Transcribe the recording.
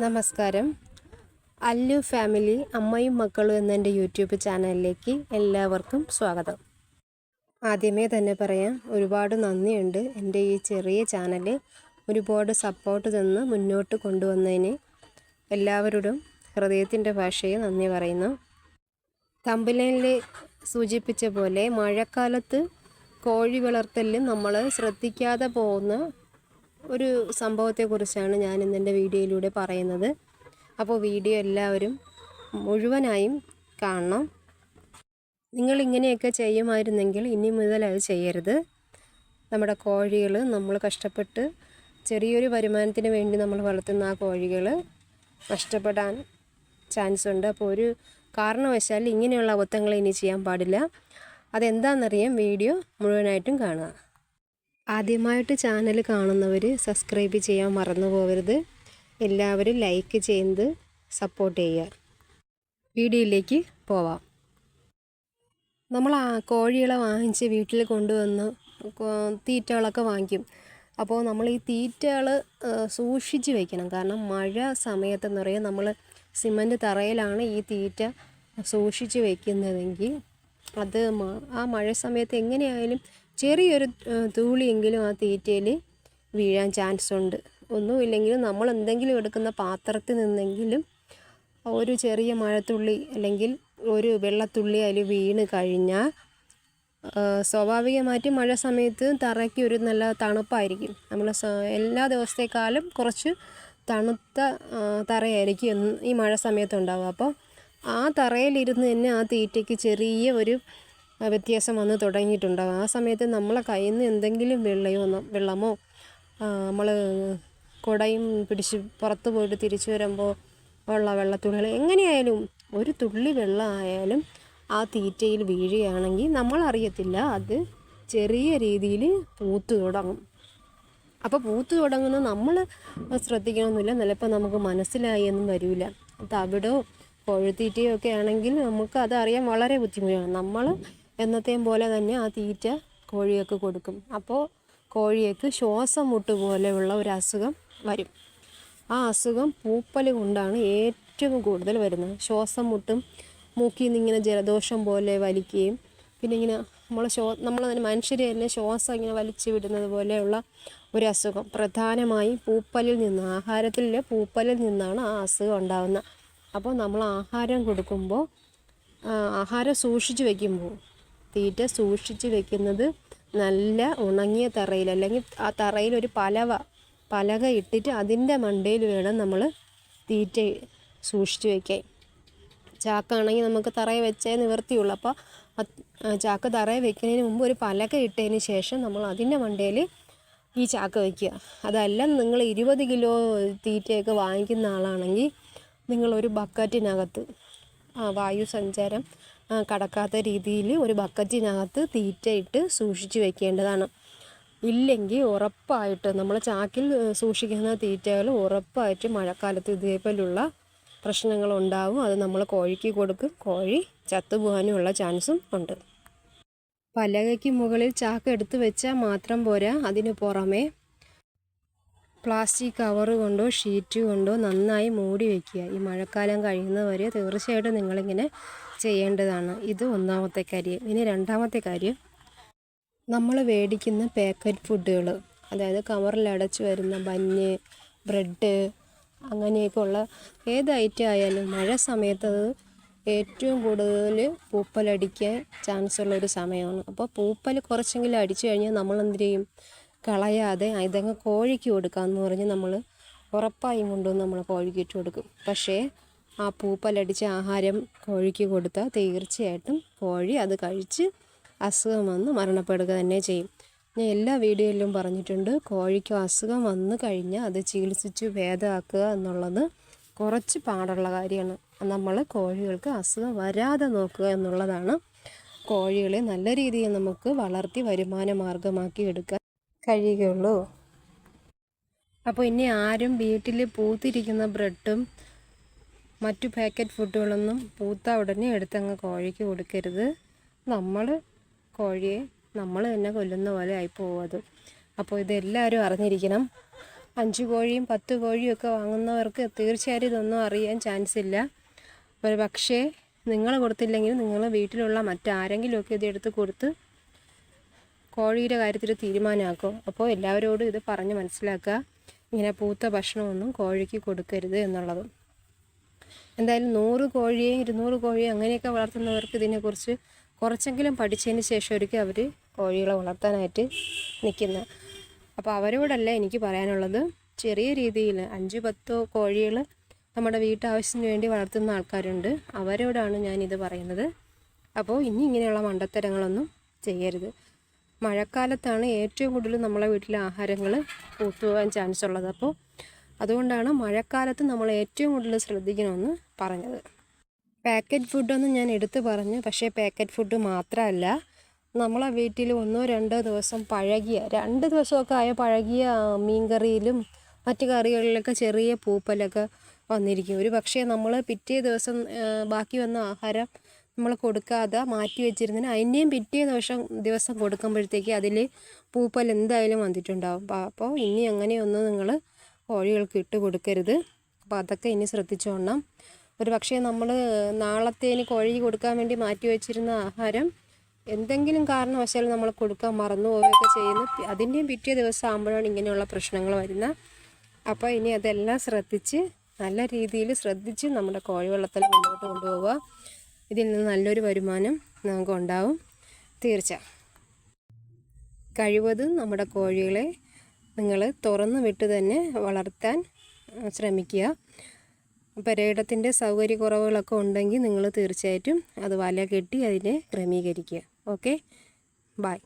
നമസ്കാരം. അല്ലു ഫാമിലി അമ്മയും മക്കളും എന്ന എന്റെ യൂട്യൂബ് ചാനലിലേക്ക് എല്ലാവർക്കും സ്വാഗതം. ആദ്യമേ തന്നെ പറയാം ഒരുപാട് നന്ദിയുണ്ട് എന്റെ ഈ ചെറിയ ചാനൽ ഒരുപാട് സപ്പോർട്ട് തന്ന് മുന്നോട്ട് കൊണ്ടുവന്നതിന്. എല്ലാവരോടും ഹൃദയത്തിന്റെ ഭാഷയെ നന്ദി പറയുന്നു. തമ്പലയിൽ സൂചിപ്പിച്ച പോലെ മഴക്കാലത്ത് കോഴി വളർത്തലിൽ നമ്മൾ ശ്രദ്ധിക്കാതെ പോകുന്ന ഒരു സംഭവത്തെക്കുറിച്ചാണ് ഞാൻ ഇന്ന് എന്റെ വീഡിയോയിലൂടെ പറയുന്നത്. അപ്പോൾ വീഡിയോ എല്ലാവരും മുഴുവനായും കാണണം. നിങ്ങൾ ഇങ്ങനെയൊക്കെ ചെയ്യുമായിരുന്നെങ്കിൽ ഇനി മുതൽ അത് ചെയ്യരുത്. നമ്മുടെ കോഴികൾ നമ്മൾ കഷ്ടപ്പെട്ട് ചെറിയൊരു വരുമാനത്തിന് വേണ്ടി നമ്മൾ വളർത്തുന്ന ആ കോഴികൾ നഷ്ടപ്പെടാൻ ചാൻസ് ഉണ്ട് അപ്പോൾ ഒരു കാരണവശാൽ ഇങ്ങനെയുള്ള അബദ്ധങ്ങൾ ഇനി ചെയ്യാൻ പാടില്ല. അതെന്താണെന്നറിയാം വീഡിയോ മുഴുവനായിട്ടും കാണുക. ആദ്യമായിട്ട് ചാനൽ കാണുന്നവർ സബ്സ്ക്രൈബ് ചെയ്യാൻ മറന്നു പോകരുത് എല്ലാവരും ലൈക്ക് ചെയ്ത് സപ്പോർട്ട് ചെയ്യുക. വീഡിയോയിലേക്ക് പോവാം. നമ്മൾ ആ കോഴികളെ വാങ്ങിച്ച് വീട്ടിൽ കൊണ്ടുവന്ന് തീറ്റകളൊക്കെ വാങ്ങിക്കും. അപ്പോൾ നമ്മൾ ഈ തീറ്റകൾ സൂക്ഷിച്ച് വയ്ക്കണം കാരണം മഴ സമയത്തെന്ന് പറയുക നമ്മൾ സിമന്റ് തറയിലാണ് ഈ തീറ്റ സൂക്ഷിച്ച് വയ്ക്കുന്നതെങ്കിൽ അത് ആ മഴ സമയത്ത് എങ്ങനെയായാലും ചെറിയൊരു തൂളിയെങ്കിലും ആ തീറ്റയിൽ വീഴാൻ ചാൻസ് ഉണ്ട്. ഒന്നുമില്ലെങ്കിലും നമ്മൾ എന്തെങ്കിലും എടുക്കുന്ന പാത്രത്തിൽ നിന്നെങ്കിലും ഒരു ചെറിയ മഴത്തുള്ളി അല്ലെങ്കിൽ ഒരു വെള്ളത്തുള്ളി അതിൽ വീണ് കഴിഞ്ഞാൽ സ്വാഭാവികമായിട്ടും മഴ സമയത്ത് തറയ്ക്ക് ഒരു നല്ല തണുപ്പായിരിക്കും. നമ്മൾ എല്ലാ ദിവസത്തേക്കാളും കുറച്ച് തണുത്ത തറയായിരിക്കും ഈ മഴ സമയത്തുണ്ടാവുക അപ്പോൾ ആ തറയിലിരുന്ന് തന്നെ ആ തീറ്റയ്ക്ക് ചെറിയ ഒരു വ്യത്യാസം വന്ന് തുടങ്ങിയിട്ടുണ്ടാകും ആ സമയത്ത് നമ്മളെ കയ്യിൽ നിന്ന് എന്തെങ്കിലും വെള്ളയോ വെള്ളമോ നമ്മൾ കുടയും പിടിച്ച് പുറത്ത് പോയിട്ട് തിരിച്ചു വരുമ്പോൾ ഉള്ള വെള്ളത്തുള്ളികൾ എങ്ങനെയായാലും ഒരു തുള്ളി വെള്ളം ആയാലും ആ തീറ്റയിൽ വീഴുകയാണെങ്കിൽ നമ്മളറിയത്തില്ല. അത് ചെറിയ രീതിയിൽ പൂത്തു തുടങ്ങും. അപ്പോൾ പൂത്തു തുടങ്ങുന്ന നമ്മൾ ശ്രദ്ധിക്കണമെന്നില്ല ചിലപ്പോൾ നമുക്ക് മനസ്സിലായി എന്നും വരില്ല തവിടോ കോഴിത്തീറ്റയോ ഒക്കെ ആണെങ്കിൽ നമുക്ക് അതറിയാൻ വളരെ ബുദ്ധിമുട്ടാണ്. നമ്മൾ എന്നത്തെയും പോലെ തന്നെ ആ തീറ്റ കോഴിയൊക്കെ കൊടുക്കും. അപ്പോൾ കോഴിയൊക്കെ ശ്വാസം മുട്ട് പോലെയുള്ള ഒരു അസുഖം വരും. ആ അസുഖം പൂപ്പൽ കൊണ്ടാണ് ഏറ്റവും കൂടുതൽ വരുന്നത്. ശ്വാസം മുട്ടും മൂക്കിൽ നിന്ന് ഇങ്ങനെ ജലദോഷം പോലെ വലിക്കുകയും പിന്നെ ഇങ്ങനെ നമ്മൾ ശ്വാ നമ്മൾ തന്നെ മനുഷ്യർ തന്നെ ശ്വാസം ഇങ്ങനെ വലിച്ചു വിടുന്നത് പോലെയുള്ള ഒരു അസുഖം. പ്രധാനമായും പൂപ്പലിൽ നിന്ന് ആഹാരത്തിലെ പൂപ്പലിൽ നിന്നാണ് ആ അസുഖം ഉണ്ടാകുന്നത് അപ്പോൾ നമ്മൾ ആഹാരം കൊടുക്കുമ്പോൾ ആഹാരം സൂക്ഷിച്ചു വെക്കുമ്പോൾ തീറ്റ സൂക്ഷിച്ച് വെക്കുന്നത് നല്ല ഉണങ്ങിയ തറയിൽ അല്ലെങ്കിൽ ആ തറയിൽ ഒരു പലവ പലക ഇട്ടിട്ട് അതിന്റെ മണ്ടയിൽ വേണം നമ്മൾ തീറ്റ സൂക്ഷിച്ച് വയ്ക്കാൻ ചാക്കാണെങ്കിൽ നമുക്ക് തറയെ വെച്ചേ നിവർത്തിയുള്ളൂ. അപ്പോൾ ചാക്ക് തറയെ വെക്കുന്നതിന് മുമ്പ് ഒരു പലക ഇട്ടതിന് ശേഷം നമ്മൾ അതിന്റെ മണ്ടയിൽ ഈ ചാക്ക് വയ്ക്കുക. അതല്ല നിങ്ങൾ ഇരുപത് കിലോ തീറ്റയൊക്കെ വാങ്ങിക്കുന്ന ആളാണെങ്കിൽ നിങ്ങളൊരു ബക്കറ്റിനകത്ത് ആ, വായു സഞ്ചാരം കടക്കാത്ത രീതിയിൽ ഒരു ബക്കറ്റിനകത്ത് തീറ്റയിട്ട് സൂക്ഷിച്ചു വെക്കേണ്ടതാണ്. ഇല്ലെങ്കിൽ ഉറപ്പായിട്ട് നമ്മൾ ചാക്കിൽ സൂക്ഷിക്കുന്ന തീറ്റകൾ ഉറപ്പായിട്ട് മഴക്കാലത്ത് ഇതേപോലുള്ള പ്രശ്നങ്ങളുണ്ടാവും അത് നമ്മൾ കോഴിക്ക് കൊടുക്കും. കോഴി ചത്തുപോകാനുമുള്ള ചാൻസും ഉണ്ട്. പലകയ്ക്ക് മുകളിൽ ചാക്ക് എടുത്തു വെച്ചാൽ മാത്രം പോരാ. അതിന് പുറമേ പ്ലാസ്റ്റിക് കവർ കൊണ്ടോ ഷീറ്റ് കൊണ്ടോ നന്നായി മൂടി വയ്ക്കുക ഈ മഴക്കാലം കഴിയുന്നവരെ തീർച്ചയായിട്ടും നിങ്ങളിങ്ങനെ ചെയ്യേണ്ടതാണ്. ഇത് ഒന്നാമത്തെ കാര്യം. ഇനി രണ്ടാമത്തെ കാര്യം നമ്മൾ മേടിക്കുന്ന പാക്കറ്റ് ഫുഡുകൾ അതായത് കവറിൽ അടച്ചു വരുന്ന ബന്ന് ബ്രെഡ് അങ്ങനെയൊക്കെ ഉള്ള ഏത് ഐറ്റം ആയാലും മഴ സമയത്ത് അത് ഏറ്റവും കൂടുതൽ പൂപ്പലടിക്കാൻ ചാൻസ് ഉള്ള ഒരു സമയമാണ്. അപ്പോൾ പൂപ്പൽ കുറച്ചെങ്കിലും അടിച്ചു കഴിഞ്ഞാൽ നമ്മൾ എന്ത് ചെയ്യും? കളയാതെ ഇതങ്ങ് കോഴിക്ക് കൊടുക്കാമെന്ന് പറഞ്ഞ് നമ്മൾ ഉറപ്പായും കൊണ്ടുവന്ന് നമ്മൾ കോഴിക്ക് ഇട്ട് കൊടുക്കും. പക്ഷേ ആ പൂപ്പലടിച്ച ആഹാരം കോഴിക്ക് കൊടുത്താൽ തീർച്ചയായിട്ടും കോഴി അത് കഴിച്ച് അസുഖം വന്ന് മരണപ്പെടുക തന്നെ ചെയ്യും. ഞാൻ എല്ലാ വീഡിയോയിലും പറഞ്ഞിട്ടുണ്ട് കോഴിക്ക് അസുഖം വന്നു കഴിഞ്ഞാൽ അത് ചികിത്സിച്ച് ഭേദമാക്കുക എന്നുള്ളത് കുറച്ച് പാടുള്ള കാര്യമാണ്. നമ്മൾ കോഴികൾക്ക് അസുഖം വരാതെ നോക്കുക എന്നുള്ളതാണ്. കോഴികളെ നല്ല രീതിയിൽ നമുക്ക് വളർത്തി വരുമാന മാർഗമാക്കി എടുക്കാൻ കഴിയുകയുള്ളൂ. അപ്പോൾ ഇനി ആരും വീട്ടിൽ പൂത്തിരിക്കുന്ന ബ്രെഡും മറ്റു പാക്കറ്റ് ഫുഡുകളൊന്നും പൂത്ത ഉടനെ എടുത്തങ്ങ് കോഴിക്ക് കൊടുക്കരുത്. നമ്മൾ കോഴിയെ നമ്മൾ തന്നെ കൊല്ലുന്ന പോലെ ആയി പോവത് അപ്പോൾ ഇതെല്ലാവരും അറിഞ്ഞിരിക്കണം. അഞ്ച് കോഴിയും പത്ത് കോഴിയും ഒക്കെ വാങ്ങുന്നവർക്ക് തീർച്ചയായിട്ടും ഇതൊന്നും അറിയാൻ ചാൻസ് ഇല്ല. ഒരു പക്ഷേ നിങ്ങൾ കൊടുത്തില്ലെങ്കിൽ നിങ്ങൾ വീട്ടിലുള്ള മറ്റാരെങ്കിലുമൊക്കെ ഇത് എടുത്ത് കൊടുത്ത് കോഴിയുടെ കാര്യത്തിൽ തീരുമാനമാക്കും. അപ്പോൾ എല്ലാവരോടും ഇത് പറഞ്ഞ് മനസ്സിലാക്കുക. ഇങ്ങനെ പൂത്ത ഭക്ഷണമൊന്നും കോഴിക്ക് കൊടുക്കരുത് എന്നുള്ളതും. എന്തായാലും നൂറ് കോഴിയെ ഇരുന്നൂറ് കോഴിയെ അങ്ങനെയൊക്കെ വളർത്തുന്നവർക്ക് ഇതിനെക്കുറിച്ച് കുറച്ചെങ്കിലും പഠിച്ചതിന് ശേഷം ഒരിക്കൽ അവർ കോഴികളെ വളർത്താനായിട്ട് നിൽക്കുന്നത് അപ്പോൾ അവരോടല്ല എനിക്ക് പറയാനുള്ളത്. ചെറിയ രീതിയിൽ അഞ്ച് പത്തോ കോഴികൾ നമ്മുടെ വീട്ടാവശ്യത്തിന് വേണ്ടി വളർത്തുന്ന ആൾക്കാരുണ്ട്. അവരോടാണ് ഞാനിത് പറയുന്നത്. അപ്പോൾ ഇനി ഇങ്ങനെയുള്ള മണ്ടത്തരങ്ങളൊന്നും ചെയ്യരുത്. മഴക്കാലത്താണ് ഏറ്റവും കൂടുതൽ നമ്മളെ വീട്ടിലെ ആഹാരങ്ങൾ പൂത്തുപോകാൻ ചാൻസ് ഉള്ളത്. അപ്പോൾ അതുകൊണ്ടാണ് മഴക്കാലത്ത് നമ്മൾ ഏറ്റവും കൂടുതൽ ശ്രദ്ധിക്കണമെന്ന് പറഞ്ഞത്. പാക്കറ്റ് ഫുഡൊന്നും ഞാൻ എടുത്തു പറഞ്ഞു. പക്ഷേ പാക്കറ്റ് ഫുഡ് മാത്രമല്ല നമ്മളെ വീട്ടിൽ ഒന്നോ രണ്ടോ ദിവസം പഴകിയ രണ്ട് ദിവസമൊക്കെ ആയ പഴകിയ മീൻകറിയിലും മറ്റു കറികളിലൊക്കെ ചെറിയ പൂപ്പലൊക്കെ വന്നിരിക്കും. ഒരു പക്ഷേ നമ്മൾ പിറ്റേ ദിവസം ബാക്കി വന്ന ആഹാരം നമ്മൾ കൊടുക്കാതെ മാറ്റി വെച്ചിരുന്നതിന് അതിന്റെയും പിറ്റേ ദിവസം ദിവസം കൊടുക്കുമ്പോഴത്തേക്ക് അതിൽ പൂപ്പൽ എന്തായാലും വന്നിട്ടുണ്ടാവും. അപ്പോൾ ഇനി അങ്ങനെയൊന്നും നിങ്ങൾ കോഴികൾക്ക് ഇട്ട് കൊടുക്കരുത്. അപ്പോൾ അതൊക്കെ ഇനി ശ്രദ്ധിച്ചോണം ഒരു പക്ഷേ നമ്മൾ നാളത്തേന് കോഴി കൊടുക്കാൻ വേണ്ടി മാറ്റി വെച്ചിരുന്ന ആഹാരം എന്തെങ്കിലും കാരണവശാൽ നമ്മൾ കൊടുക്കാൻ മറന്നു പോവുകയൊക്കെ ചെയ്യുന്നു അതിന്റെയും പിറ്റേ ദിവസം ആകുമ്പോഴാണ് ഇങ്ങനെയുള്ള പ്രശ്നങ്ങൾ വരുന്നത് അപ്പോൾ ഇനി അതെല്ലാം ശ്രദ്ധിച്ച് നല്ല രീതിയിൽ ശ്രദ്ധിച്ച് നമ്മുടെ കോഴി വളർത്തൽ മുന്നോട്ട് കൊണ്ടുപോവുക. ഇതിൽ നിന്ന് നല്ലൊരു വരുമാനം നമുക്ക് ഉണ്ടാവും. തീർച്ച കഴിവതും നമ്മുടെ കോഴികളെ നിങ്ങൾ തുറന്നു വിട്ട് തന്നെ വളർത്താൻ ശ്രമിക്കുക. പെരയിടത്തിന്റെ സൗകര്യക്കുറവുകളൊക്കെ ഉണ്ടെങ്കിൽ നിങ്ങൾ തീർച്ചയായിട്ടും അത് വല കെട്ടി അതിനെ ക്രമീകരിക്കുക. ഓക്കെ? ബായ്